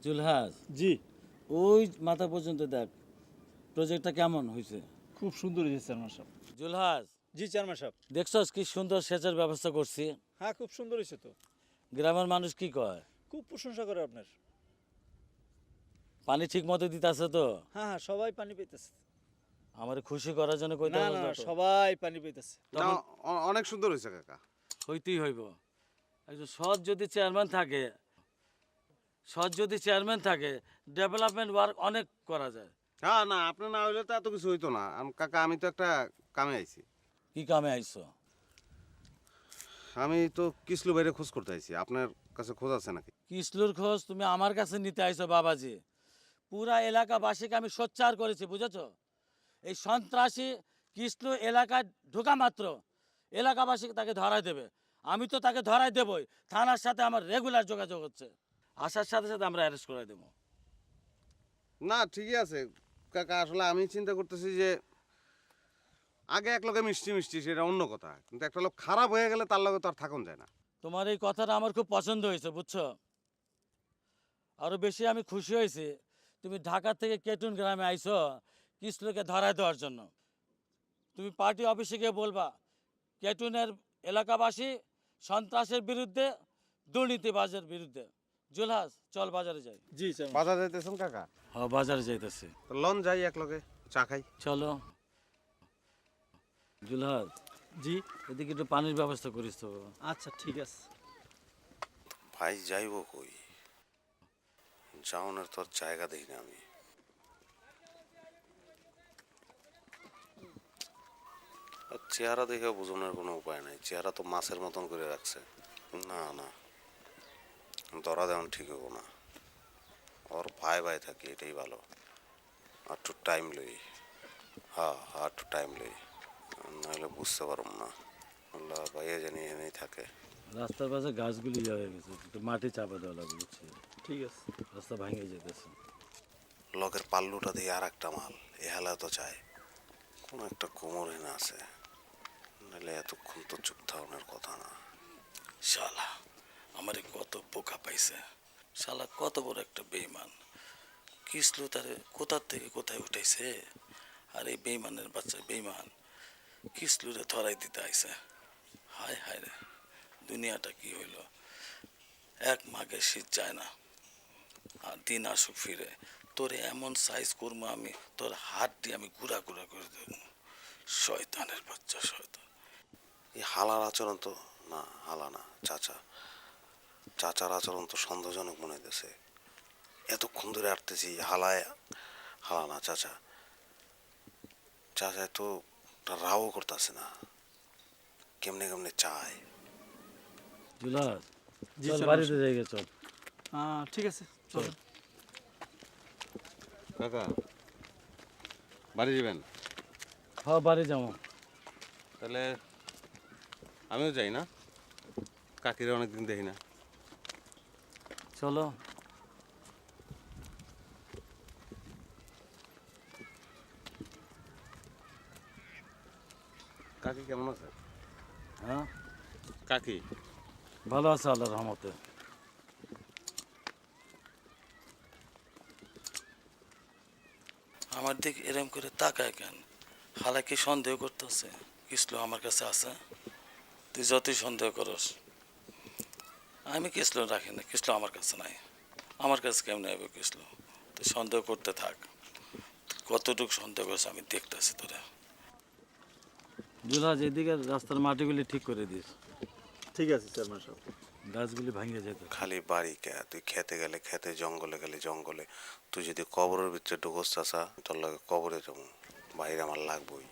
জুলহাস জি। ওই মাথা পর্যন্ত দেখ প্রজেক্টটা কেমন হয়েছে খুব সুন্দর হয়েছে চেয়ারম্যান সাহেব। জুলহাস জি চেয়ারম্যান সাহেব। দেখছস কি সুন্দর সেচের ব্যবস্থা করছি? হ্যাঁ খুব সুন্দর হয়েছে তো। গ্রামের মানুষ কি কয়? খুব প্রশংসা করে আপনার। পানি ঠিক মতো দিতেছে তো? হ্যাঁ হ্যাঁ সবাই পানি পেতেছে। আমার খুশি করার জন্য কইতে না না না সবাই পানি পেতেছে। অনেক সুন্দর হয়েছে কাকা। হইতেই হইব। একজন সৎ যদি চেয়ারম্যান থাকে সৎ যদি চেয়ারম্যান থাকে ডেভেলপমেন্ট ওয়ার্ক অনেক করা যায়। হ্যাঁ না আপনি না হইলে তো এত কিছু হইতো না। আম- কাকা আমি তো একটা কামে আইছি। কি কামে আইছো? আমি তো কিসলু বাইরে খোঁজ করতে আইছি। আপনার কাছে খোঁজ আছে নাকি? কিসলুর খোঁজ তুমি আমার কাছে নিতে আইছো বাবাজি। পুরা এলাকাবাসীকে আমি সোচ্চার করেছি বুঝেছ? এই সন্ত্রাসী কিসলু এলাকায় ঢোকা মাত্র এলাকাবাসীকে তাকে ধরাই দেবে। আমি তো তাকে ধরাই দেবই। থানার সাথে আমার রেগুলার যোগাযোগ হচ্ছে। আসার সাথে সাথে আমরা অ্যারেস্ট করে দেবো। না ঠিকই আছে। কাকা আসলে আমি চিন্তা করতেছি যে আগে এক লোকে মিষ্টি মিষ্টি সেটা অন্য কথা। কিন্তু একটা লোক খারাপ হয়ে গেলে তার লগে তো আর থাকুন যায় না। তোমার এই কথাটা আমার খুব পছন্দ হয়েছে বুঝছ? আরও বেশি আমি খুশি হয়েছি। তুমি ঢাকা থেকে কেটুন গ্রামে আইছো কিসলুকে ধরায় দেওয়ার জন্য। তুমি পার্টি অফিসে গিয়ে বলবা কেটুনের এলাকাবাসী সন্ত্রাসের বিরুদ্ধে দুর্নীতিবাজের বিরুদ্ধে। জুলহাস চল বাজারে যাই। জি চেয়ারম্যান বাজার যাইতেছেন কাকা? হ্যাঁ বাজারে যাইতেছি। তো লন যাই এক লগে চা খাই। চলো। জুলহাস জি। এদিকে একটু পানির ব্যবস্থা করিস তো। আচ্ছা ঠিক আছে। ভাই যাইব কই? যাওনের তোর জায়গা দেই না আমি। চেহারা দেখে বোঝানোর কোনো উপায় নাই। চেহারা তো মাছের মতন করে রাখছে। না না। ধরা দেওয়ান ঠিক হব না। ওর ভাই ভাই থাকি এটাই ভালো। আর একটু টাইম লই। হ্যাঁ হ্যাঁ একটু টাইম লই। নাহলে বুঝতে পারব না। আল্লাহ ভাইয়া জানি এনেই থাকে। রাস্তার পাশে গাছগুলি ইয়ে হয়ে গেছে একটু মাটি চাপা দেওয়া লাগবে বুঝছি? ঠিক আছে। রাস্তা ভাঙে যেতেছে। লগের পাল্লুটা দিয়ে আর একটা মাল এ হেলা তো চায় কোনো একটা কোমর হেনা আছে। নাহলে এতক্ষণ তো চুপ থাকানোর কথা না। শালা আমারে কত বোকা পাইছে। শালা কত বড় একটা বেইমান কিসলু তারে কোথার থেকে কোথায় উঠাইছে? আর এই বেইমানের বাচ্চা বেইমান কিসলুরে ধরাই দিতে আইছে। হায় হায় রে, দুনিয়াটা কি হইল? এক মাঘে শীত যায় না। আর দিন আসুক ফিরে, তোরে এমন সাইজ করব আমি, তোর হাত দিয়ে আমি গুড়া গুড়া করে দেবো। শয়তানের বাচ্চা, শয়তান। এই হালার আচরণ তো না, হালা না, চাচা। চাচার আচরণ তো সন্দেহজনক মনে হইতেছে। এতক্ষণ ধরে আটতেছি হালায় হালা না চাচা। চাচা তো রাও করতেছে না। কেমনে কেমনে চায়। জুলাস জি, চল চল, বাড়িতে যাই গে, চল। ঠিক আছে চলো। কাকা বাড়ি যাবেন? হ্যাঁ বাড়ি যাব। তাহলে আমিও যাই না? কাকিরা অনেকদিন দেখি না। চলো। কাকি কেমন আছে? হ্যাঁ? কাকি? ভালো আছে আল্লাহ রহমতে। আমার দিক এরম করে তাকায় কেন? হালা কি সন্দেহ করতেছে। কিসলো আমার কাছে আছে। তুই যতই সন্দেহ করস। আমি কিসলো রাখি না কিসলো আমার কাছে নাই। আমার কাছে কেমন হবে কিসলো? তুই সন্দেহ করতে থাক। কতটুকু সন্দেহ করছে আমি দেখতেছি তোরা। দুলা যেদিকে রাস্তার মাটিগুলি ঠিক করে দিস। ঠিক আছে চেয়ারম্যান সাহেব গাছগুলি ভাঙিয়ে যেত। খালি বাড়ি কে? তুই খেতে গেলে খেতে জঙ্গলে গেলে জঙ্গলে। তুই যদি কবরের ভিতরে ঢুকস চাষা তোর লাগে কবরে যাব। বাইরে আমার লাগবই।